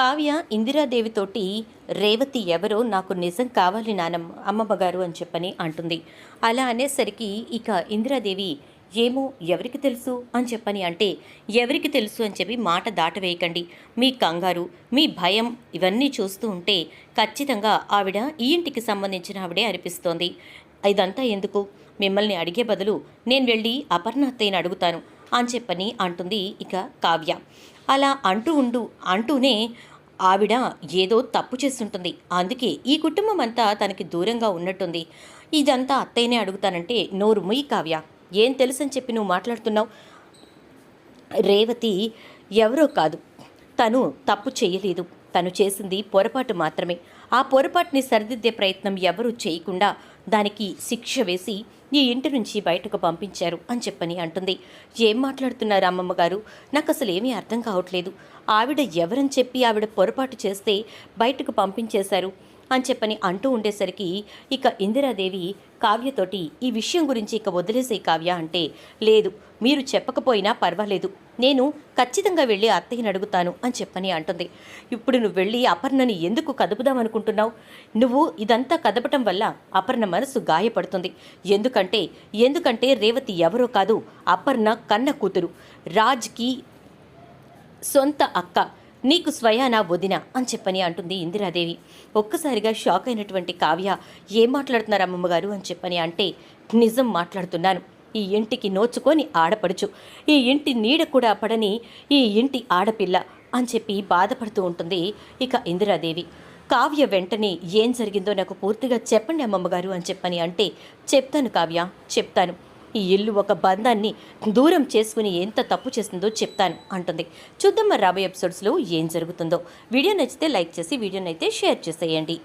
కావ్య ఇందిరాదేవితోటి రేవతి ఎవరో నాకు నిజం కావాలి నానమ్మ అమ్మమ్మగారు అని చెప్పని అంటుంది. అలా అనేసరికి ఇక ఇందిరాదేవి ఏమో ఎవరికి తెలుసు అని చెప్పని అంటే ఎవరికి తెలుసు అని చెప్పి మాట దాటవేయకండి. మీ కంగారు మీ భయం ఇవన్నీ చూస్తూ ఉంటే ఖచ్చితంగా ఆవిడ ఈ ఇంటికి సంబంధించిన ఆవిడే అనిపిస్తోంది. ఇదంతా ఎందుకు? మిమ్మల్ని అడిగే బదులు నేను వెళ్ళి అపర్ణ అత్తయ్యని అడుగుతాను. అని చెప్పని అంటుంది ఇక కావ్య. అలా అంటూ ఉండు అంటూనే ఆవిడ ఏదో తప్పు చేస్తుంటుంది. అందుకే ఈ కుటుంబం అంతా తనకి దూరంగా ఉన్నట్టుంది. ఇదంతా అత్తయ్యనే అడుగుతానంటే నోరు ముయ్యి కావ్య. ఏం తెలుసని చెప్పి నువ్వు మాట్లాడుతున్నావు? రేవతి ఎవరో కాదు. తను తప్పు చేయలేదు. తను చేసింది పొరపాటు మాత్రమే. ఆ పొరపాటుని సరిదిద్దే ప్రయత్నం ఎవరూ చేయకుండా దానికి శిక్ష వేసి నీ ఇంటి నుంచి బయటకు పంపించారు అని చెప్పని అంటుంది. ఏం మాట్లాడుతున్నారు అమ్మమ్మ గారు? నాకు అసలు ఏమీ అర్థం కావట్లేదు. ఆవిడ ఎవరని చెప్పి ఆవిడ పొరపాటు చేస్తే బయటకు పంపించేశారు. అని చెప్పని అంటూ ఉండేసరికి ఇక ఇందిరాదేవి కావ్యతోటి ఈ విషయం గురించి ఇక వదిలేసే కావ్య అంటే లేదు మీరు చెప్పకపోయినా పర్వాలేదు. నేను ఖచ్చితంగా వెళ్ళి అత్తయ్యని అడుగుతాను అని చెప్పని అంటుంది. ఇప్పుడు నువ్వు వెళ్ళి అపర్ణని ఎందుకు కదుపుదామనుకుంటున్నావు నువ్వు ఇదంతా కదపటం వల్ల అపర్ణ మనసు గాయపడుతుంది. ఎందుకంటే ఎందుకంటే రేవతి ఎవరో కాదు అపర్ణ కన్న కూతురు. రాజ్కి సొంత అక్క. నీకు స్వయానా వదిన అని చెప్పని అంటుంది ఇందిరాదేవి. ఒక్కసారిగా షాక్ అయినటువంటి కావ్య ఏం మాట్లాడుతున్నారు అమ్మమ్మగారు? అని చెప్పని అంటే నిజం మాట్లాడుతున్నాను. ఈ ఇంటికి నోచుకొని ఆడపడుచు. ఈ ఇంటి నీడ కూడా పడని ఈ ఇంటి ఆడపిల్ల అని చెప్పి బాధపడుతూ ఉంటుంది ఇక ఇందిరాదేవి. కావ్య వెంటనే ఏం జరిగిందో నాకు పూర్తిగా చెప్పండి అమ్మమ్మగారు అని చెప్పని అంటే చెప్తాను కావ్య చెప్తాను. ఈ ఇల్లు ఒక బంధాన్ని దూరం చేసుకుని ఎంత తప్పు చేస్తుందో చెప్తాను అంటుంది. చూద్దాం మరి రాబోయే ఎపిసోడ్స్లో ఏం జరుగుతుందో. వీడియో నచ్చితే లైక్ చేసి వీడియోనైతే షేర్ చేసేయండి.